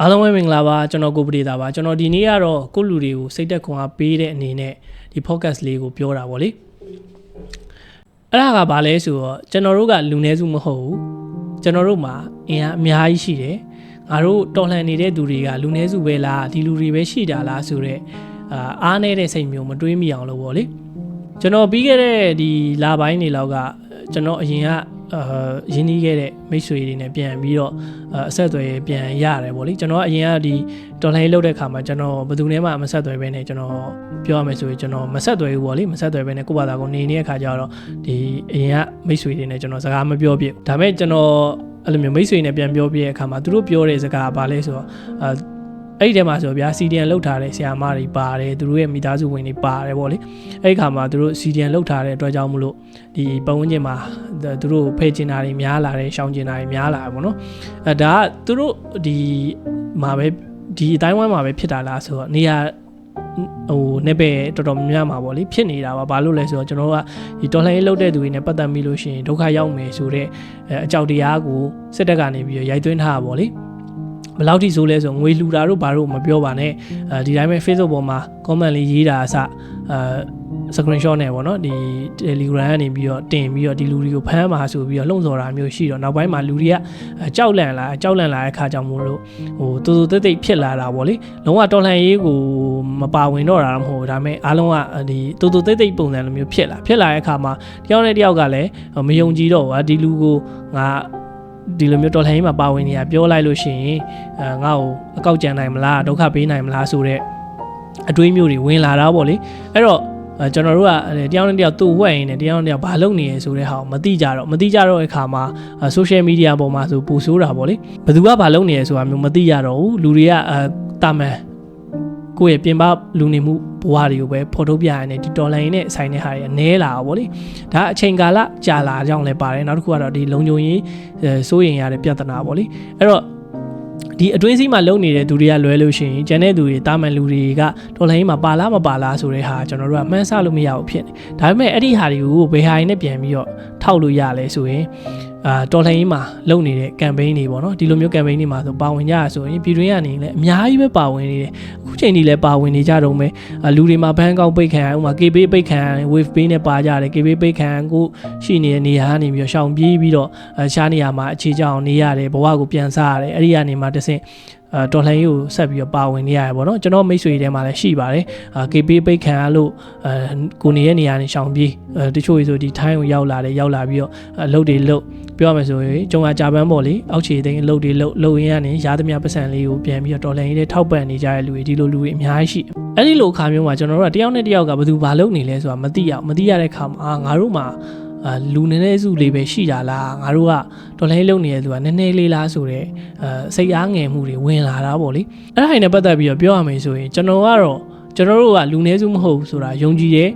အားလုံးပဲမင်္ဂလာပါကျွန်တော်ကိုပဒေတာပါကျွန်တော်ဒီနေ့ကတော့ကိုယ့်လူတွေကိုစိတ်သက်ခွန်အားပေးတဲ့အနေနဲ့ဒီ podcast လေးကိုပြောတာဗောလေအဲ့ဒါကဘာလဲဆိုတော့ကျွန်တော်တို့ကလူနည်းစုမဟုတ်ဘူးကျွန်တော်တို့မှာအင်အားအများကြီးရှိတယ်ငါတို့တော်လှန်နေတဲ့သူတွေကလူနည်းစုပဲလားဒီလူတွေပဲရှိတာလားဆိုတော့အာအားနေတဲ့စိတ်မျိုးမတွေးမိအောင်လို့ဗောလေကျွန်တော်ပြီးခဲ့တဲ့ဒီလာပိုင်းတွေလောက်ကကျွန်တော်အရင်က အာရင်းနှီးခဲ့တဲ့မိတ်ဆွေတွေနဲ့ပြန်ပြီးတော့အဆက်အသွယ်ပြန်ရတယ်ဗောလေကျွန်တော်ကအရင်ကဒီတော်လိုင်းလုပ်တဲ့ခါမှာကျွန်တော်ဘယ်သူနဲ့မှမဆက်သွယ်ဘဲနဲ့ကျွန်တော်ပြောရမယ်ဆိုရင်ကျွန်တော်မဆက်သွယ်ဘူးဗောလေမဆက်သွယ်ဘဲနဲ့ကိုယ့်ဘာသာကိုနေနေတဲ့ခါကျတော့ဒီအရင်ကမိတ်ဆွေတွေနဲ့ကျွန်တော်စကားမပြောပြဒါပေမဲ့ကျွန်တော်အဲ့လိုမျိုးမိတ်ဆွေနဲ့ပြန်ပြောပြတဲ့အခါမှာသူတို့ပြောတဲ့စကားကဘာလဲဆိုတော့အာ အဲ့ဒီထဲမှာဆိုဗျာ CDN လောက်ထားတဲ့ဆရာမတွေပါတယ်သူတို့ရဲ့မိသားစုဝင်တွေပါတယ်ဗောလေအဲ့ဒီခါမှာသူတို့ CDN လောက်ထားတဲ့အတွက်ကြောင့်မလို့ဒီပတ်ဝန်းကျင်မှာသူတို့ဖဲကျင်တာတွေများလာတယ်ရှောင်ကျင်တာတွေများလာတယ်ဗောနော်အဲဒါကသူတို့ဒီမှာပဲဒီအတိုင်းဝိုင်းမှာပဲဖြစ်တာလားဆိုတော့နေရာဟိုနေပဲတော်တော်များများမှာပေါ့လေဖြစ်နေတာပါဘာလို့လဲဆိုတော့ကျွန်တော်တို့ကဒီတော်လှန်ရေးလုပ်တဲ့သူတွေနဲ့ပတ်သက်ပြီးလို့ရှိရင်ဒုက္ခရောက်မယ်ဆိုတော့အကြောက်တရားကိုစစ်တပ်ကနေပြီးရိုက်သွင်းထားတာပေါ့လေ ဘယ်လောက်ထိဆိုလဲဆိုငွေလှူတာတို့ဘာတို့မပြောပါနဲ့အဲဒီတိုင်းပဲ Facebook ပေါ်မှာ comment လေးရေးတာအစအဲ screenshot နဲ့ပေါ့နော်ဒီ Telegram ကနေပြီးတော့တင်ပြီးတော့ဒီလူတွေကိုဖမ်းမှာဆိုပြီးတော့လှုံ့ဆော်တာမျိုးရှိတော့နောက်ပိုင်းမှာလူတွေကကြောက်လန့်လာကြောက်လန့်လာတဲ့ခါကြောင့်မို့လို့ဟိုတူတူတိတ်တိတ်ဖြစ်လာတာပေါ့လေလုံးဝတော်လှန်ရေးကိုမပါဝင်တော့တာတော့မဟုတ်ဘူးဒါပေမဲ့အားလုံးကဒီတူတူတိတ်တိတ်ပုံစံလိုမျိုးဖြစ်လာဖြစ်လာတဲ့အခါမှာတယောက်နဲ့တယောက်ကလည်းမယုံကြည်တော့ဘူးဒီလူကိုငါ ဒီလိုမျိုးတော်လှန်ရေးမှာပါဝင်နေတာပြောလိုက်လို့ရှိရင်အဲငါ့ကိုအကောက်ကြံနိုင်မလားဒုက္ခပေးနိုင်မလားဆိုတော့အတွေးမျိုးတွေဝင်လာတာပေါ့လေအဲ့တော့အဲကျွန်တော်တို့ကတယောက်နဲ့တယောက်တူဝက်ရင်းနဲ့တယောက်နဲ့တယောက်ဘာလုပ်နေရဆိုတဲ့ဟာကိုမသိကြတော့မသိကြတော့အခါမှာ social media ပေါ်မှာဆိုပူဆိုးတာပေါ့လေဘယ်သူကဘာလုပ်နေရဆိုတာမျိုးမသိရတော့ဘူးလူတွေကအဲတာမန် ကိုယ့်ရဲ့ပြင်ပလူနေမှုဘဝတွေကိုပဲဖော်ထုတ်ပြရတဲ့ဒီဒေါ်လာရင်းနဲ့ဆိုင်တဲ့ဟာတွေနဲလာတာပေါ့လေဒါအချိန်ကာလကြာလာကြောင်းလည်းပါတယ်နောက်တစ်ခုကတော့ဒီလုံခြုံရေးစိုးရင်ရတဲ့ပြဿနာပေါ့လေအဲ့တော့ဒီအတွင်းစည်းမှာလုံနေတဲ့သူတွေကလွဲလို့ရှိရင်ကျန်တဲ့သူတွေတာမန်လူတွေကတော်လိုင်းမှာပါလားမပါလားဆိုတဲ့ဟာကျွန်တော်တို့ကမှန်းဆလို့မရဘူးဖြစ်နေဒါပေမဲ့အဲ့ဒီဟာတွေကိုဘယ်ဟာရင်းနဲ့ပြန်ပြီးတော့ထောက်လို့ရလဲဆိုရင် အာတော်လှန်ရေးမှာလုပ်နေတဲ့ campaign တွေပေါ့နော်ဒီလိုမျိုး campaign တွေမှာဆိုပါဝင်ကြရဆိုရင်ပြည်တွင်းကနေလည်းအများကြီးပဲပါဝင်နေတယ်အခုချိန်ထိလည်းပါဝင်နေကြတော့မယ်လူတွေမှာဘန်းကောက်ပိတ်ခံဥမာ KB ပိတ်ခံ wave pay နဲ့ပါကြတယ် KB ပိတ်ခံကိုရှိနေတဲ့နေရာကနေပြီးတော့ရှောင်ပြေးပြီးတော့ရှားနေရာမှာအခြေချအောင်နေရတယ်ဘဝကိုပြန်စားရတယ်အဲ့ဒီကနေမှတဆင့်အဲ တော်လှန်ရေးကိုဆက်ပြီးတော့ပါဝင်နေရတယ်ပေါ့နော်ကျွန်တော်မိတ်ဆွေတွေထဲမှာလည်းရှိပါတယ်အာ KP ပိတ်ခံရလို့အဲကိုနေရဲ့နေရာနေရှောင်ပြေးအဲတချို့ဆိုဒီထိုင်းကိုရောက်လာတယ်ရောက်လာပြီးတော့အလုပ်တွေလုပ်ပြောရမယ်ဆိုရင်ကျုံကကြာပန်းပေါ့လေအောက်ခြေသိန်းအလုပ်တွေလုပ်လုပ်ရင်းကနေရားသမျှပတ်စံလေးကိုပြန်ပြီးတော့တော်လှန်ရေးတွေထောက်ပံ့နေကြတဲ့လူတွေဒီလိုလူတွေအများကြီးရှိအဲ့ဒီလိုအခါမျိုးမှာကျွန်တော်တို့ကတယောက်နဲ့တယောက်ကဘယ်သူဘာလုပ်နေလဲဆိုတာမသိရမသိရတဲ့အခါမှာငါတို့မှာ အာလူနည်းနည်းစုလေးပဲရှိတာလားငါတို့ကတော်လိုင်းလုံနေတဲ့သူကနည်းနည်းလေးလားဆိုတော့အာစိတ်အားငယ်မှုတွေဝင်လာတာပေါ့လေအဲ့ဒါနဲ့ပတ်သက်ပြီးတော့ပြောရမယ်ဆိုရင်ကျွန်တော်ကတော့ကျွန်တော်တို့ကလူနည်းစုမဟုတ်ဘူးဆိုတာယုံကြည်တယ်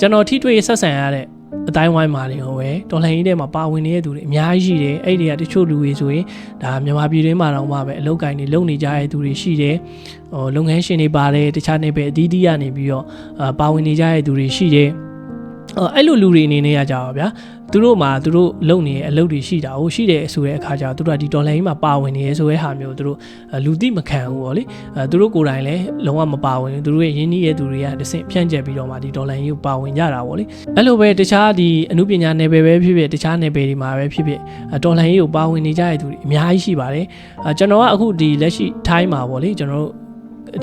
ကျွန်တော်ထိတွေ့ဆက်ဆံရတဲ့အတိုင်းဝိုင်းမှာတွေဟောပဲတော်လှန်ရေးထဲမှာပါဝင်နေတဲ့သူတွေအများကြီးရှိတယ်အဲ့ဒီကတချို့လူတွေဆိုရင်ဒါမြန်မာပြည်တွင်းမှာတော့မှပဲအလုပ်ကိုင်းတွေလုပ်နေကြတဲ့သူတွေရှိတယ်ဟိုလုပ်ငန်းရှင်တွေပါတယ်တခြားနေပဲအသီးသီးကနေပြီးတော့ပါဝင်နေကြတဲ့သူတွေရှိတယ် အဲ့လိုလူတွေအနေနဲ့ရကြပါဗျာသူတို့မှာသူတို့လုံနေတဲ့အလုပ်တွေရှိတာဟိုရှိတယ်ဆိုတဲ့အခါကျတော့သူတို့ကဒီဒေါ်လာကြီးမှာပါဝင်နေရဲဆိုတဲ့ဟာမျိုးသူတို့လူသိမခံဘူးပေါ့လေအဲသူတို့ကိုယ်တိုင်လည်းလုံးဝမပါဝင်ဘူးသူတို့ရဲ့ရင်းနှီးရဲ့သူတွေကတစ်ဆင့်ဖြန့်ကျက်ပြီးတော့မှဒီဒေါ်လာကြီးကိုပါဝင်ကြတာပေါ့လေအဲ့လိုပဲတခြားဒီအမှုပညာနယ်ပယ်ပဲဖြစ်ဖြစ်တခြားနယ်ပယ်တွေမှာပဲဖြစ်ဖြစ်ဒေါ်လာကြီးကိုပါဝင်နေကြတဲ့သူတွေအများကြီးရှိပါတယ်အဲကျွန်တော်ကအခုဒီလက်ရှိ time မှာပေါ့လေကျွန်တော်တို့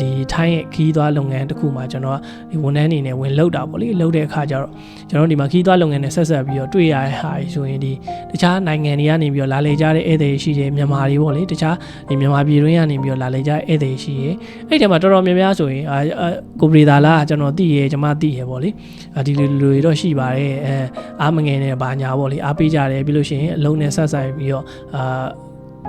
ဒီထိုင်းရဲ့ခီးသွားလုပ်ငန်းတစ်ခုမှာကျွန်တော်ကဒီဝန်ထမ်းအနေနဲ့ဝင်လုပ်တာပေါ့လေလုပ်တဲ့အခါကျတော့ကျွန်တော်ဒီမှာခီးသွားလုပ်ငန်းနဲ့ဆက်ဆက်ပြီးတော့တွေ့ရတဲ့ဟာဆိုရင်ဒီတခြားနိုင်ငံတွေကနေပြီးတော့လာလေကြတဲ့ဧည့်သည်ရှိတယ်မြန်မာတွေပေါ့လေတခြားဒီမြန်မာပြည်တွင်းကနေပြီးတော့လာလေကြတဲ့ဧည့်သည်ရှိတယ်အဲ့ဒီမှာတော်တော်များများဆိုရင်အာကိုပရီသာလာကျွန်တော်သိရကျွန်မသိရပေါ့လေဒီလိုလိုတွေတော့ရှိပါတယ်အဲအားမငယ်နဲ့ဘာညာပေါ့လေအားပေးကြတယ်ပြီးလို့ရှိရင်အလုံးနဲ့ဆက်ဆက်ပြီးတော့အာ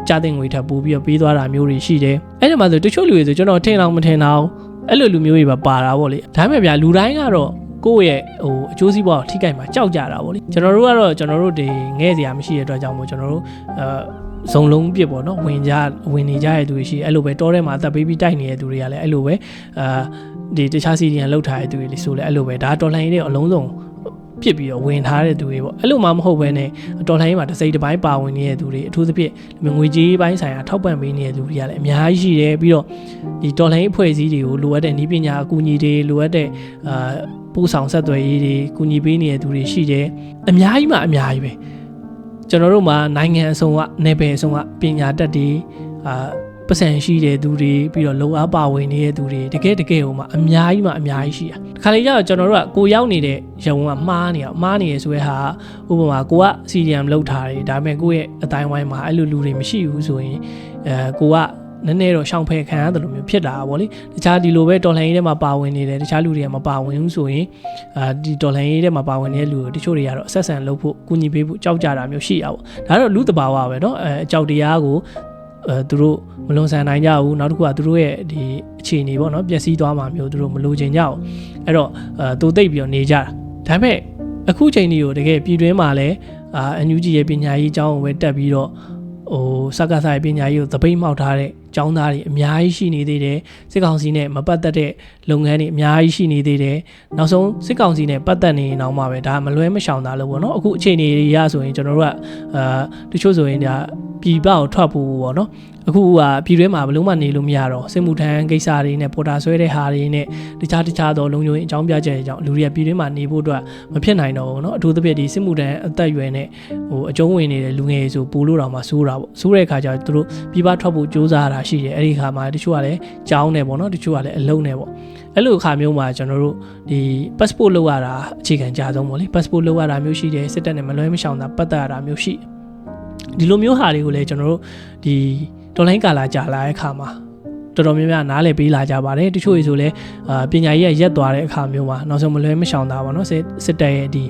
ကြားတဲ့ငွေထပ်ပို့ပြီးတော့ပေးသွားတာမျိုးတွေရှိတယ်အဲ့ဒီမှာဆိုတချို့လူတွေဆိုကျွန်တော်ထင်အောင်မထင်အောင်အဲ့လိုလူမျိုးတွေပါပါတာပေါ့လေဒါပေမဲ့ဗျာလူတိုင်းကတော့ကိုယ့်ရဲ့ဟိုအကျိုးစီးပွားကိုထိခိုက်မှာကြောက်ကြတာပေါ့လေကျွန်တော်တို့ကတော့ကျွန်တော်တို့ဒီငဲ့စရာမရှိတဲ့အတွက်ကြောင့်မို့ကျွန်တော်တို့အဲဇုံလုံးပြစ်ပေါ့နော်ဝင်ကြဝင်နေကြတဲ့သူတွေရှိအဲ့လိုပဲတောထဲမှာအသက်ပေးပြီးတိုက်နေတဲ့သူတွေကလည်းအဲ့လိုပဲအာဒီတခြားစီဒီယန်လောက်ထားတဲ့သူတွေလေဆိုလဲအဲ့လိုပဲဒါတော်လှန်ရေးတွေအလုံးစုံ ဖြစ်ပြီးတော့ဝင်ထားတဲ့သူတွေပေါ့အဲ့လိုမှမဟုတ်ဘဲနဲ့တော်လှန်ရေးမှာတစ်စိတ်တစ်ပိုင်းပါဝင်နေတဲ့သူတွေအထူးသဖြင့်ငွေကြေးပိုင်းဆိုင်ရာထောက်ပံ့ပေးနေတဲ့သူတွေကလည်းအများကြီးရှိတယ်ပြီးတော့ဒီတော်လှန်ရေးအဖွဲ့အစည်းတွေကိုလိုအပ်တဲ့နည်းပညာအကူအညီတွေလိုအပ်တဲ့အာပို့ဆောင်ဆက်သွယ်ရေးတွေကူညီပေးနေတဲ့သူတွေရှိတယ်အများကြီးမှအများကြီးပဲကျွန်တော်တို့မှာနိုင်ငံအစုံကနေပယ်အစုံကပညာတတ်တွေအာ ပတ်စံရှိတဲ့သူတွေပြီးတော့လုံအားပါဝင်နေတဲ့သူတွေတကယ်တကယ်ဟိုမှာအများကြီးမှအများကြီးရှိတာတခါလေကျတော့ကျွန်တော်တို့ကကိုရောက်နေတဲ့ရုံကမှားနေအောင်မှားနေရဆိုရဲဟာဥပမာကိုက CDM လောက်ထားတယ်ဒါပေမဲ့ကိုယ့်ရဲ့အတိုင်းဝိုင်းမှာအဲ့လိုလူတွေမရှိဘူးဆိုရင်အဲကိုကနည်းနည်းတော့ရှောင်ဖယ်ခံရတယ်လို့မျိုးဖြစ်တာပေါ့လေတခြားဒီလိုပဲတော်လှန်ရေးထဲမှာပါဝင်နေတယ်တခြားလူတွေကမပါဝင်ဘူးဆိုရင်အာဒီတော်လှန်ရေးထဲမှာပါဝင်နေတဲ့လူတွေတချို့တွေကတော့အဆက်ဆံလုပ်ဖို့ကူညီပေးဖို့ကြောက်ကြတာမျိုးရှိရပါဘောဒါတော့လူတဘာဝပဲเนาะအဲအကြောက်တရားကို အဲသူတို့မလွန်ဆန်နိုင်ကြဘူးနောက်တစ်ခုကသူတို့ရဲ့ဒီအခြေအနေပေါ့နော်ပျက်စီးသွားမှာမျိုးသူတို့မလိုချင်ကြဘူးအဲ့တော့အဲတူသိပ်ပြီးတော့နေကြတာဒါပေမဲ့အခုချိန်ကြီးကိုတကယ်ပြည်တွင်းမှာလည်းအာ NUG ရဲ့ပညာရေးအကြောင်းကိုပဲတက်ပြီးတော့ဟိုစက္ကဆိုင်ပညာရေးကိုသပိတ်မှောက်ထားတဲ့ကျောင်းသားတွေအများကြီးရှိနေသေးတယ်စစ်ကောင်စီနဲ့မပတ်သက်တဲ့လုပ်ငန်းတွေအများကြီးရှိနေသေးတယ်နောက်ဆုံးစစ်ကောင်စီနဲ့ပတ်သက်နေရင်တော့မှပဲဒါမလွဲမရှောင်တာလို့ပေါ့နော်အခုအခြေအနေတွေရဆိုရင်ကျွန်တော်တို့ကအာတချို့ဆိုရင်ဒါ ပြည်ပကိုထွက်ဖို့ပေါ့နော်အခုကပြည်တွင်းမှာဘလို့မှနေလို့မရတော့စစ်မှုထမ်းကိစ္စတွေနဲ့ပေါ်တာဆွဲတဲ့ဟာတွေနဲ့တခြားတခြားသောလုံခြုံရေးအကြောင်းပြချက်တွေကြောင့်လူတွေကပြည်တွင်းမှာနေဖို့အတွက်မဖြစ်နိုင်တော့ဘူးเนาะအထူးသဖြင့်ဒီစစ်မှုထမ်းအသက်အရွယ်နဲ့ဟိုအကျုံးဝင်နေတဲ့လူငယ်တွေဆိုပို့လို့တော့မှစိုးတာပေါ့စိုးတဲ့အခါကျတော့သူတို့ပြည်ပထွက်ဖို့စူးစမ်းရတာရှိတယ်အဲ့ဒီခါမှာတချို့ကလည်းကြောင်းနေပေါ့เนาะတချို့ကလည်းအလုံးနေပေါ့အဲ့လိုအခါမျိုးမှာကျွန်တော်တို့ဒီ passport လောက်ရတာအခြေခံကြဆုံးပေါ့လေ passport လောက်ရတာမျိုးရှိတယ်စစ်တပ်နဲ့မလွဲမရှောင်တာပတ်သက်ရတာမျိုးရှိ ဒီလိုမျိုးဟာတွေကိုလည်းကျွန်တော်တို့ဒီတော်လိုင်းကာလာကြာလာတဲ့အခါမှာတော်တော်များများနားလည်ပေးလာကြပါတယ်တချို့ဆိုလည်းအာပညာရေးရက်သွားတဲ့အခါမျိုးမှာနောက်ဆုံးမလွဲမရှောင်တာပေါ့နော်စစ်စစ်တပ်ရဲ့ဒီ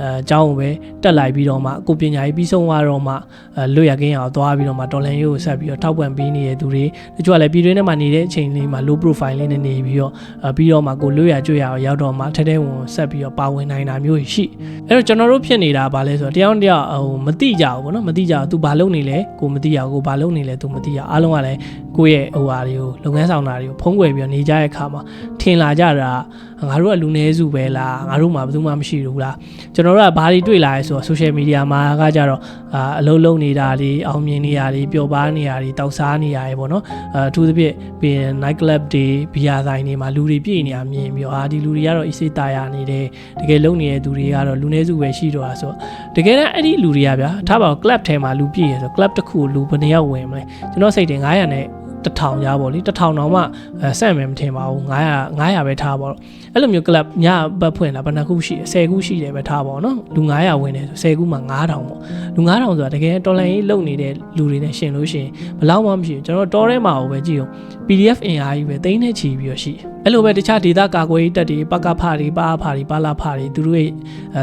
အဲအကြောင်းကိုပဲတက်လိုက်ပြီးတော့မှကိုပညာရေးပြီးဆုံးသွားတော့မှအဲလွတ်ရကင်းအောင်သွားပြီးတော့မှဒေါ်လန်ရေးကိုဆက်ပြီးတော့ထောက်ပံ့ပေးနေတဲ့သူတွေတချို့ကလည်းပြည်တွင်းထဲမှာနေတဲ့အချိန်လေးမှာ low profile လေးနဲ့နေပြီးတော့အဲပြီးတော့မှကိုလွတ်ရကြွရအောင်ရောက်တော့မှထဲထဲဝင်ဆက်ပြီးတော့ပါဝင်နိုင်တာမျိုးရှိအဲ့တော့ကျွန်တော်တို့ဖြစ်နေတာဗာလဲဆိုတော့တယောက်တစ်ယောက်ဟိုမတိကြဘူးဗောနော်မတိကြဘူး तू ဘာလုပ်နေလဲကိုမတိရဘူးကိုဘာလုပ်နေလဲ तू မတိရအားလုံးကလည်းကိုယ့်ရဲ့ဟိုဟာတွေကိုလုပ်ငန်းဆောင်တာတွေကိုဖုံးကွယ်ပြီးတော့နေကြတဲ့အခါမှာထင်လာကြတာငါတို့ကလူနည်းစုပဲလားငါတို့မှဘယ်သူမှမရှိဘူးလားကျွန်တော်တို့ကဘာတွေတွေ့လာရဲဆိုတော့ social media မှာကကြတော့အာအလုံးလုံးနေတာတွေအောင်မြင်နေတာတွေပျော်ပါနေတာတွေတောက်စားနေရတယ်ပေါ့နော်အထူးသဖြင့်ပြီး night club တွေဘီယာဆိုင်တွေမှာလူတွေပြည့်နေတာမြင်ပြီးတော့အာဒီလူတွေကတော့အစိတာယာနေတယ်တကယ်လုံနေတဲ့သူတွေကတော့လူနည်းစုပဲရှိတော့တာဆိုတော့တကယ်တမ်းအဲ့ဒီလူတွေကဗျာထားပါတော့ club ထဲမှာလူပြည့်ရဆို club တစ်ခုလူဘယ်နှယောက်ဝင်မလဲကျွန်တော်စိတ်တင်900နဲ့ တထောင်ကြားပေါ့လေတထောင်တောင်မှအဲဆန့်မယ်မထင်ပါဘူး900 900ပဲထားပါတော့အဲ့လိုမျိုး club ညဘက်ဖွင့်လာဘယ်နှခုရှိ10ခုရှိတယ်ပဲထားပါတော့နော်လူ900ဝင်တယ်ဆို10ခုမှ9000ပေါ့လူ9000ဆိုတာတကယ်တော်လိုင်းရေးလုံနေတဲ့လူတွေနဲ့ရှင်လို့ရှိရင်ဘယ်လောက်မှမရှိဘူးကျွန်တော်တော်ထဲမှာပဲကြည့်အောင် PDF အင်အားကြီးပဲတိန်းနဲ့ချီပြီးတော့ရှိအဲ့လိုပဲတခြားဒေတာကာကွယ်ရေးတပ်တွေပကဖာတွေပါဖာတွေပါလာဖာတွေသူတို့ရဲ့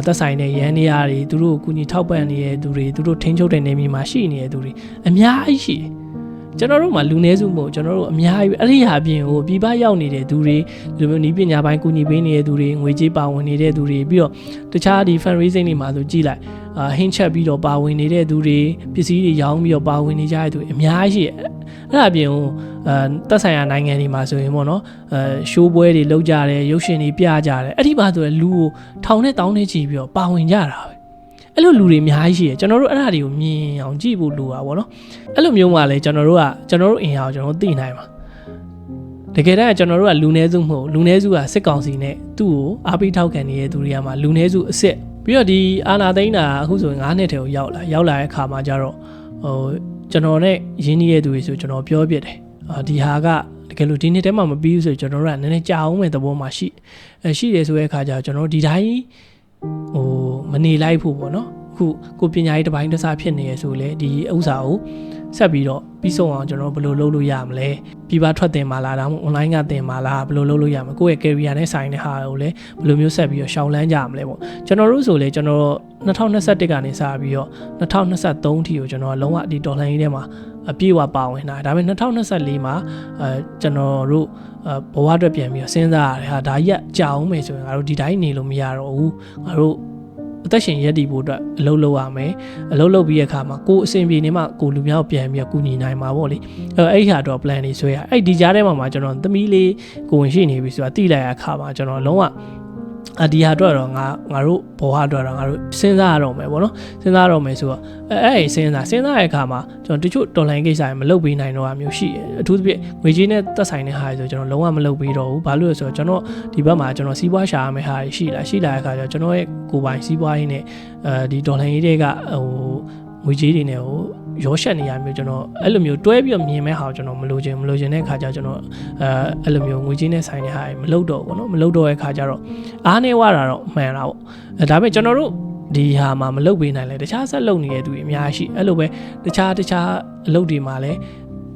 သက်ဆိုင်တဲ့ရန်နေရာတွေသူတို့ကိုကူညီထောက်ပံ့နေတဲ့သူတွေသူတို့ထိန်းချုပ်တဲ့နေမြေမှာရှိနေတဲ့သူတွေအများကြီးရှိတယ် ကျွန်တော်တို့မှာလူနည်းစုမဟုတ်ကျွန်တော်တို့အများကြီးအဲ့ဒီဟာပြင်ကိုပြည်ပရောက်နေတဲ့သူတွေဒီလိုမျိုးနီးပညာပိုင်းကူညီပေးနေတဲ့သူတွေငွေကြေးပါဝင်နေတဲ့သူတွေပြီးတော့တခြားဒီ fundraising တွေမှာဆိုကြည့်လိုက်အာဟင်းချက်ပြီးတော့ပါဝင်နေတဲ့သူတွေပစ္စည်းတွေရောင်းပြီးတော့ပါဝင်နေကြတဲ့သူအများကြီးရှိအဲ့ဒါအပြင်ဟိုအဲတက်ဆိုင်ရာနိုင်ငံတွေမှာဆိုရင်ပေါ့နော်အဲရှိုးပွဲတွေလုပ်ကြတယ်ရုပ်ရှင်တွေပြကြတယ်အဲ့ဒီပါဆိုရင်လူကိုထောင်နဲ့တောင်းနဲ့ချီပြီးတော့ပါဝင်ကြတာပဲ အဲ့လိုလူတွေအများကြီးရှိတယ်ကျွန်တော်တို့အဲ့ဒါတွေကိုမြင်အောင်ကြည့်ဖို့လိုတာပေါ့နော်အဲ့လိုမျိုးမှလည်းကျွန်တော်တို့ကကျွန်တော်တို့အင်အားကိုကျွန်တော်တို့သိနိုင်မှာတကယ်တမ်းကျွန်တော်တို့ကလူနည်းစုမဟုတ်လူနည်းစုကစစ်ကောင်စီနဲ့သူ့ကိုအားပေးထောက်ခံနေတဲ့သူတွေကမှလူနည်းစုအစ်စ်ပြီးတော့ဒီအာနာသိန်းတာအခုဆိုရင်9နှစ်ထဲကိုရောက်လာရောက်လာတဲ့အခါမှာကျတော့ဟိုကျွန်တော်နဲ့ရင်းနှီးတဲ့သူတွေဆိုကျွန်တော်ပြောပြတယ်အာဒီဟာကတကယ်လို့ဒီနှစ်ထဲမှာမပြီးဘူးဆိုကျွန်တော်တို့ကနည်းနည်းကြာအောင်မဲ့သဘောမှာရှိအဲရှိတယ်ဆိုတဲ့အခါကျကျွန်တော်တို့ဒီတိုင်း ဟိုမနေလိုက်ဖို့ပေါ့နော်အခုကိုပညာရေးတစ်ပိုင်းတစ်စားဖြစ်နေရဆိုလေဒီဥစ္စာကိုဆက်ပြီးတော့ပြီးဆုံးအောင်ကျွန်တော်ဘယ်လိုလုပ်လို့ရမလဲပြီးပါထွက်တင်ပါလားဒါမှမဟုတ် online ကတင်ပါလားဘယ်လိုလုပ်လို့ရမလဲကိုယ့်ရဲ့ career နဲ့ဆိုင်တဲ့ဟာကိုလည်းဘယ်လိုမျိုးဆက်ပြီးတော့ရှောင်လန်းကြမလဲပေါ့ကျွန်တော်တို့ဆိုလေကျွန်တော်2021ကနေစပြီးတော့2023ထိကိုကျွန်တော်လုံးဝဒီဒေါ်လာရင်းထဲမှာ အပြည့်အဝပါဝင်တာဒါပေမဲ့2024မှာအဲကျွန်တော်တို့ဘဝအတွက်ပြန်ပြီးတော့စဉ်းစားရတယ်ဟာဒါကြီးကကြာအောင်မယ်ဆိုရင်ငါတို့ဒီတိုင်းနေလို့မရတော့ဘူးငါတို့အသက်ရှင်ရက်တည်ဖို့အတွက်အလုပ်လုပ်ရမယ်အလုပ်လုပ်ပြီးတဲ့အခါမှာကိုယ်အဆင်ပြေနေမှကိုလူမျိုးပြန်ပြီးကူညီနိုင်မှာပေါ့လေအဲအဲ့ဒီဟာတော့ plan တွေဆွဲရအဲ့ဒီကြားထဲမှာမှာကျွန်တော်သမီးလေးကိုဝင်ရှိနေပြီဆိုတာတိလိုက်ရအခါမှာကျွန်တော်လုံးဝ အဒီဟာအတွက်တော့ငါငါတို့ဘဝအတွက်တော့ငါတို့စဉ်းစားရတော့မယ်ပေါ့နော်စဉ်းစားရတော့မယ်ဆိုတော့အဲအဲ့ဒီစဉ်းစားစဉ်းစားတဲ့အခါမှာကျွန်တော်တချို့တော်လိုင်းကိစ္စတွေမလုပ်ပေးနိုင်တော့အမျိုးရှိတယ်အထူးသဖြင့်ငွေကြေးနဲ့သက်ဆိုင်တဲ့ဟာတွေဆိုကျွန်တော်လုံးဝမလုပ်ပေးတော့ဘူးဘာလို့လဲဆိုတော့ကျွန်တော်ဒီဘက်မှာကျွန်တော်စီးပွားရှာရမယ့်ဟာတွေရှိလာရှိလာတဲ့အခါကျတော့ကျွန်တော်ရဲ့ကိုယ်ပိုင်စီးပွားရေးနဲ့အဲဒီတော်လိုင်းရေးတွေကဟိုငွေကြေးတွေနဲ့ဟို ရောရှက်နေရမျိုးကျွန်တော်အဲ့လိုမျိုးတွဲပြီးတော့မြင်မဲ့ဟာကိုကျွန်တော်မလိုချင်မလိုချင်တဲ့အခါကျကျွန်တော်အဲအဲ့လိုမျိုးငွေကြေးနဲ့ဆိုင်တဲ့ဟာတွေမလုပ်တော့ဘူးเนาะမလုပ်တော့တဲ့အခါကျတော့အားနေဝတာတော့မှန်တာပေါ့အဲဒါပေမဲ့ကျွန်တော်တို့ဒီဟာမှာမလုပ်ပေးနိုင်လဲတခြားဆက်လုပ်နေတဲ့သူတွေအများကြီးရှိအဲ့လိုပဲတခြားတခြားအလုပ်တွေမှာလည်း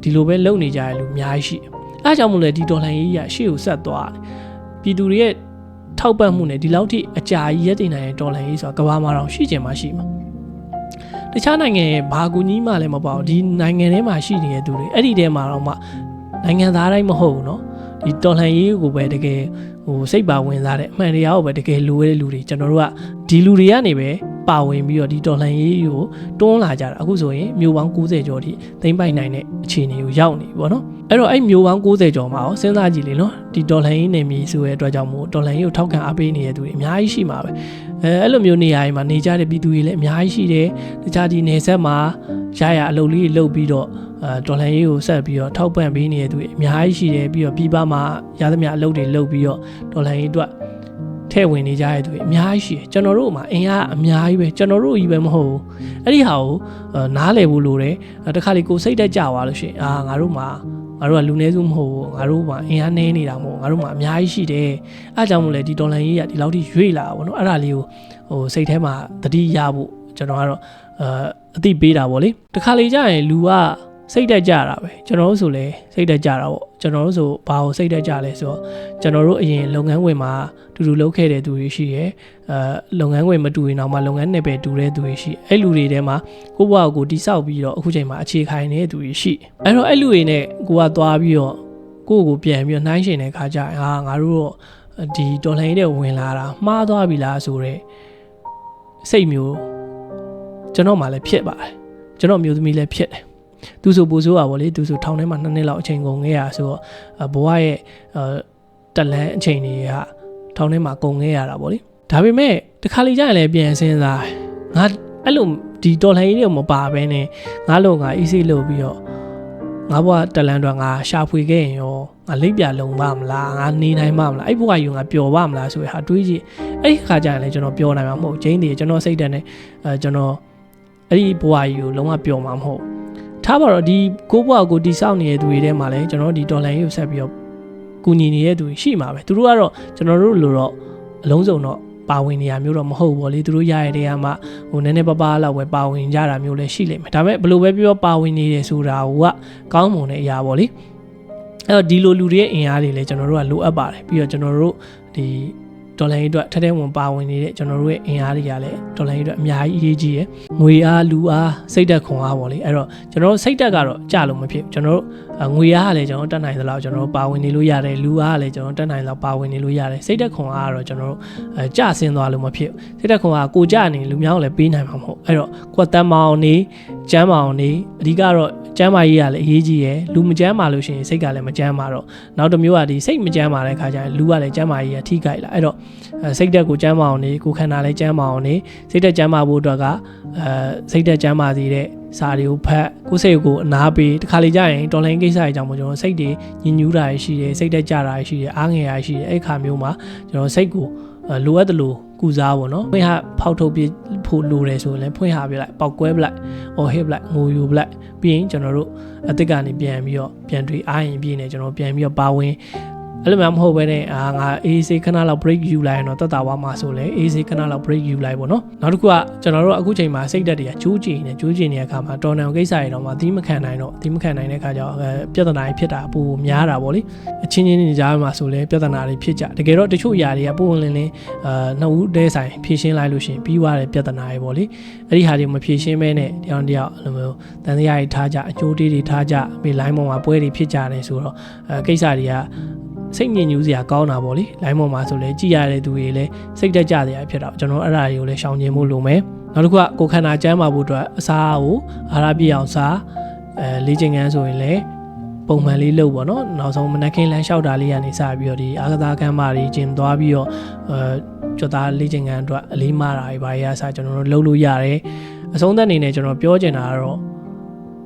ဒီလိုပဲလုပ်နေကြတဲ့လူအများကြီးရှိအဲအကြောင်းမို့လဲဒီဒေါ်လာရေးရရှေ့ကိုဆက်သွားတယ်ပြည်သူတွေရဲ့ထောက်ပံ့မှုနဲ့ဒီလောက်ထိအကြာကြီးရက်တည်နိုင်တဲ့ဒေါ်လာရေးဆိုတာကဘာမှတော့ရှိချင်မှရှိမှာ တခြားနိုင်ငံရဲ့ဘာကူကြီးမှလည်းမပေါ့ဒီနိုင်ငံထဲမှာရှိနေတဲ့သူတွေအဲ့ဒီထဲမှာတော့မှနိုင်ငံသားတိုင်းမဟုတ်ဘူးเนาะဒီတော်လှန်ရေးကိုပဲတကယ်ဟိုစိတ်ပါဝင်စားတဲ့အမှန်တရားကိုပဲတကယ်လိုရတဲ့လူတွေကျွန်တော်တို့ကဒီလူတွေကနေပဲပါဝင်ပြီးတော့ဒီတော်လှန်ရေးကိုတွန်းလာကြတာအခုဆိုရင်မျိုးပေါင်း90ကျော်ထိသိမ့်ပိုက်နိုင်တဲ့အခြေအနေကိုရောက်နေပြီပေါ့နော်အဲ့တော့အဲ့မျိုးပေါင်း90ကျော်မှာရောစဉ်းစားကြည့်လေနော်ဒီတော်လှန်ရေးနေမီဆိုတဲ့အတွက်ကြောင့်မို့တော်လှန်ရေးကိုထောက်ခံအားပေးနေတဲ့သူတွေအများကြီးရှိမှာပဲ အဲအဲ့လိုမျိုးနေရာတွေမှာနေကြတဲ့ပြည်သူတွေလည်းအများကြီးရှိတယ်တခြားဒီနေဆက်မှာရရအလုပ်လေးတွေလုပ်ပြီးတော့အဲဒေါ်လာရေးကိုဆက်ပြီးတော့ထောက်ပံ့ပေးနေတဲ့သူတွေအများကြီးရှိတယ်ပြီးတော့ပြည်ပမှာရသမျှအလုပ်တွေလုပ်ပြီးတော့ဒေါ်လာရေးအတွက်ထဲ့ဝင်နေကြတဲ့သူတွေအများကြီးရှိတယ်ကျွန်တော်တို့မှာအင်အားအများကြီးပဲကျွန်တော်တို့ကြီးပဲမဟုတ်ဘူးအဲ့ဒီဟာကိုနားလည်ဖို့လိုတယ်တခါလေကိုစိတ်တက်ကြသွားလို့ရှိရင်အာငါတို့မှာ ငါတို့ကလူနည်းစုမဟုတ်ဘူးငါတို့မှာအင်အားနည်းနေတာမဟုတ်ငါတို့မှာအများကြီးရှိတယ်အဲအကြောင်းမို့လဲဒီဒေါ်လာရေးကဒီလောက်ထိရွေ့လာပါဘောနော်အဲ့ဒါလေးကိုဟိုစိတ်ထဲမှာတတိရဖို့ကျွန်တော်ကတော့အာအသိပေးတာဗောလေတခါလေကြာရင်လူက စိတ်တက်ကြတာပဲကျွန်တော်တို့ဆိုလဲစိတ်တက်ကြတာပေါ့ကျွန်တော်တို့ဆိုဘာကိုစိတ်တက်ကြလဲဆိုတော့ကျွန်တော်တို့အရင်လုပ်ငန်းဝင်မှာတူတူလုပ်ခဲ့တဲ့သူတွေရှိရယ်အဲလုပ်ငန်းဝင်မတူရင်တော့မှလုပ်ငန်းနယ်ပယ်တူတဲ့သူတွေရှိအဲ့လူတွေထဲမှာကိုယ့်ဘဝကိုတိဆောက်ပြီးတော့အခုချိန်မှာအခြေခိုင်နေတဲ့သူတွေရှိအဲ့တော့အဲ့လူတွေနဲ့ကိုကသွားပြီးတော့ကိုယ့်ကိုပြန်ပြီးတော့နှိုင်းရှင်တဲ့ခါကျရင်ဟာငါတို့တော့ဒီတော်လှန်ရေးတွေဝင်လာတာမှားသွားပြီလားဆိုတော့စိတ်မျိုးကျွန်တော်မှလည်းဖြစ်ပါတယ်ကျွန်တော်မျိုးသမီးလည်းဖြစ်တယ် သူဆိုပိုဆိုးပါဗောလေသူဆိုထောင်ထဲမှာနှစ်နှစ်လောက်အချိန်ကုန်ခဲ့ရဆိုတော့ဘဝရဲ့တလန်းအချိန်တွေကထောင်ထဲမှာကုန်ခဲ့ရတာဗောလေဒါပေမဲ့တခါလေကြာရင်လည်းပြန်စဉ်းစားငါအဲ့လိုဒီတော်လှန်ရေးတွေမပါဘဲနဲ့ငါလို့ငါ easy လုပ်ပြီးတော့ငါဘဝတလန်းတော့ငါရှာဖွေခဲ့ရင်ရောငါလိပ်ပြလုံပါမလားငါနေနိုင်ပါမလားအဲ့ဘဝယူငါပျော်ပါမလားဆိုရဟာတွေးကြည့်အဲ့ဒီခါကျရင်လည်းကျွန်တော်ပျော်နိုင်မှာမဟုတ်ဂျင်းတွေကျွန်တော်စိတ်တက်နေအဲကျွန်တော်အဲ့ဒီဘဝယူကိုလုံးဝပျော်မှာမဟုတ် ထားပါတော့ဒီကိုဘွားကိုတိဆောက်နေတဲ့သူတွေထဲမှာလည်းကျွန်တော်ဒီဒေါ်လာရေးကိုဆက်ပြီးတော့ကူညီနေတဲ့သူရှိမှာပဲသူတို့ကတော့ကျွန်တော်တို့လိုတော့အလုံးစုံတော့ပါဝင်နေရမျိုးတော့မဟုတ်ဘူးလေသူတို့ရရတဲ့ကမှဟိုနည်းနည်းပါးပါးလောက်ပဲပါဝင်ကြတာမျိုးလည်းရှိလိမ့်မယ်ဒါပေမဲ့ဘယ်လိုပဲပြောပါဝင်နေတယ်ဆိုတာကကောင်းမွန်တဲ့အရာပေါ့လေအဲ့တော့ဒီလိုလူတွေရဲ့အင်အားတွေလည်းကျွန်တော်တို့ကလိုအပ်ပါတယ်ပြီးတော့ကျွန်တော်တို့ဒီ ဒေါ်လာရေးအတွက်ထက်ထဲဝင်ပါဝင်နေတဲ့ကျွန်တော်တို့ရဲ့အင်အားတွေကလည်းဒေါ်လာရေးအတွက်အများကြီးအရေးကြီးရယ်ငွေအားလူအားစိတ်သက်ခွန်အားပေါ့လေအဲ့တော့ကျွန်တော်တို့စိတ်သက်ကတော့ကြလို့မဖြစ်ကျွန်တော်တို့ငွေအားကလည်းကျွန်တော်တက်နိုင်သလောက်ကျွန်တော်တို့ပါဝင်နေလို့ရတယ်လူအားကလည်းကျွန်တော်တက်နိုင်သလောက်ပါဝင်နေလို့ရတယ်စိတ်သက်ခွန်အားကတော့ကျွန်တော်တို့အဲကြဆင်းသွားလို့မဖြစ်စိတ်သက်ခွန်အားကိုကြနေလူများကိုလည်းပေးနိုင်မှာမဟုတ်အဲ့တော့ကွက်တမ်းမအောင်နေကျမ်းမအောင်နေအဓိကတော့ကျမ်းမာရေးကလည်းအရေးကြီးရယ်လူမကျမ်းမာလို့ရှိရင်စိတ်ကလည်းမကျမ်းမာတော့နောက်တစ်မျိုးကဒီစိတ်မကျမ်းမာတဲ့ခါကျရင်လူကလည်းကျမ်းမာရေးကထိခိုက်လာအဲ့တော့စိတ်တက်ကိုကျမ်းမာအောင်နေကိုခန္ဓာလည်းကျမ်းမာအောင်နေစိတ်တက်ကျမ်းမာဖို့အတွက်ကအဲစိတ်တက်ကျမ်းမာစေတဲ့ စာတွေကိုဖတ်ကိုယ်စိတ်ကိုအနာပေးတခါလေကြာရင်တော်လိုင်းကိစ္စတွေကြောင့်မို့ကျွန်တော်စိတ်တွေညင်ညူးတာရှိတယ်စိတ်တက်ကြတာရှိတယ်အားငယ်တာရှိတယ်အဲ့ခါမျိုးမှာကျွန်တော်စိတ်ကိုလိုအပ်တယ်လို့ကုစားပေါ့နော်ဖွင့်ဟဖောက်ထုတ်ပြဖို့လိုတယ်ဆိုရင်လည်းဖွင့်ဟပြလိုက်ပောက်ကွဲပလိုက်အော်ဟစ်ပလိုက်ငိုယူပလိုက်ပြီးရင်ကျွန်တော်တို့အစ်စ်ကနေပြန်ပြီးတော့ပြန်တွေးအားရင်ပြည့်နေကျွန်တော်ပြန်ပြီးတော့ပါဝင် အဲ့လိုမှမဟုတ်ဘဲနဲ့အာငါ AC ခဏလောက် break ယူလိုက်ရင်တော့တက်တာဝါမှာဆိုလဲ AC ခဏလောက် break ယူလိုက်ပေါ့နော်နောက်တစ်ခုကကျွန်တော်တို့အခုချိန်မှာစိတ်သက်တွေကကျိုးကျင်နေကျိုးကျင်နေတဲ့အခါမှာတော်နံကိစ္စတွေတော့မှအသီးမခံနိုင်တော့အသီးမခံနိုင်တဲ့အခါကျတော့ပြဿနာတွေဖြစ်တာပိုများတာပေါ့လေအချင်းချင်းနေကြမှာဆိုလဲပြဿနာတွေဖြစ်ကြတကယ်တော့တချို့အရာတွေကပုံဝင်လင်းလင်းအာနှစ်ဦးတည်းဆိုင်ဖြည့်ရှင်းလိုက်လို့ရှိရင်ပြီးသွားတဲ့ပြဿနာတွေပေါ့လေအဲ့ဒီဟာတွေမဖြည့်ရှင်းမဲနဲ့တယောက်တယောက်အဲ့လိုမျိုးတန်တရားတွေထားကြအကျိုးတေးတွေထားကြပြီး line ပေါ်မှာပွဲတွေဖြစ်ကြတယ်ဆိုတော့အဲကိစ္စတွေက စိတ်ညစ်ညူးစရာကောင်းတာပေါ့လေလိုင်းပေါ်မှာဆိုလဲကြည်ရတဲ့သူတွေလည်းစိတ်တက်ကြစရာဖြစ်တော့ကျွန်တော်အဲ့ဒါတွေကိုလည်းရှောင်ကျဉ်ဖို့လိုမယ်နောက်တစ်ခုကကိုခန္ဓာကျမ်းမာဖို့အတွက်အစာကိုအာဟာရပြည့်အောင်စားအဲလေ့ကျင့်ခန်းဆိုရင်လည်းပုံမှန်လေးလုပ်ပေါ့နော်နောက်ဆုံးမနက်ခင်းလမ်းလျှောက်တာလေးကနေစပြီးတော့ဒီအာကစားကမ်းမတွေကျင်သွားပြီးတော့အဲကြွသားလေ့ကျင့်ခန်းအတွက်အလေးမားတာတွေဘာတွေအစားကျွန်တော်တို့လုပ်လို့ရတယ်အဆုံးသက်အနေနဲ့ကျွန်တော်ပြောချင်တာကတော့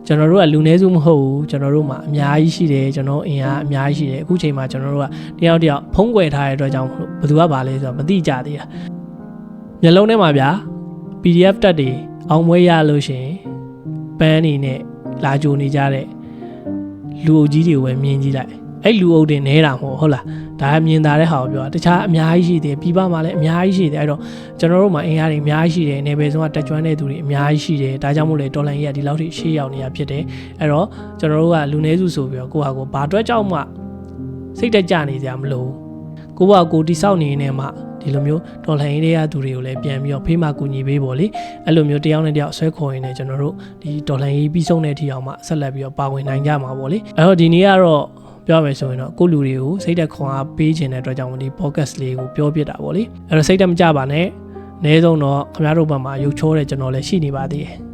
ကျွန်တော်တို့ကလူနည်းစုမဟုတ်ဘူးကျွန်တော်တို့မှာအများကြီးရှိတယ်ကျွန်တော်အင်အားအများကြီးရှိတယ်အခုချိန်မှာကျွန်တော်တို့ကတယောက်တယောက်ဖုံးကွယ်ထားတဲ့အတွက်ကြောင့်မလို့ဘယ်သူကပါလဲဆိုတော့မသိကြသေးတာမျက်လုံးထဲမှာဗျာ PDF တက်တွေအောင်မွေးရလို့ရှရင်ပန်းနေနဲ့လာကြိုနေကြတဲ့လူအုပ်ကြီးတွေကိုပဲမြင်ကြည့်လိုက် အဲ့လူအုပ်တွေနေတာမဟုတ်ဟုတ်လားဒါကမြင်သာတဲ့ဟာကိုပြောတာတခြားအများကြီးရှိတယ်ပြည်ပမှာလည်းအများကြီးရှိတယ်အဲ့တော့ကျွန်တော်တို့မှာအင်အားတွေအများကြီးရှိတယ်နေပယ်ဆုံးကတက်ကြွတဲ့သူတွေအများကြီးရှိတယ်ဒါကြောင့်မို့လေတော်လန်ကြီးကဒီလောက်ထိရှေ့ရောက်နေတာဖြစ်တယ်အဲ့တော့ကျွန်တော်တို့ကလူနည်းစုဆိုပြီးတော့ကိုယ့်ဟာကိုယ်ဘာအတွက်ကြောက်မှစိတ်တက်ကြနေကြမလို့ကိုယ့်ဘာကိုယ်တိဆောက်နေနေမှဒီလိုမျိုးတော်လှန်ရေးတွေကသူတွေကိုလည်းပြန်ပြီးတော့ဖေးမှကူညီပေးပေါ့လေအဲ့လိုမျိုးတယောက်နဲ့တယောက်ဆွဲခေါ်ရင်းနဲ့ကျွန်တော်တို့ဒီတော်လှန်ရေးပြီးဆုံးတဲ့အထိအောင်မှဆက်လက်ပြီးတော့ပါဝင်နိုင်ကြမှာပေါ့လေအဲ့တော့ဒီနေ့ကတော့ ပြောရမယ်ဆိုရင်တော့ကိုယ့်လူတွေကိုစိတ်သက်ခွန်အားပေးခြင်းတဲ့အတွက်ကြောင့်ဒီ podcast လေးကိုပြောပြတာပေါ့လေအဲ့တော့စိတ်သက်မကြပါနဲ့အနည်းဆုံးတော့ခင်ဗျားတို့ဘက်မှာရုပ်ချောတဲ့ကျွန်တော်လည်းရှိနေပါသေးတယ်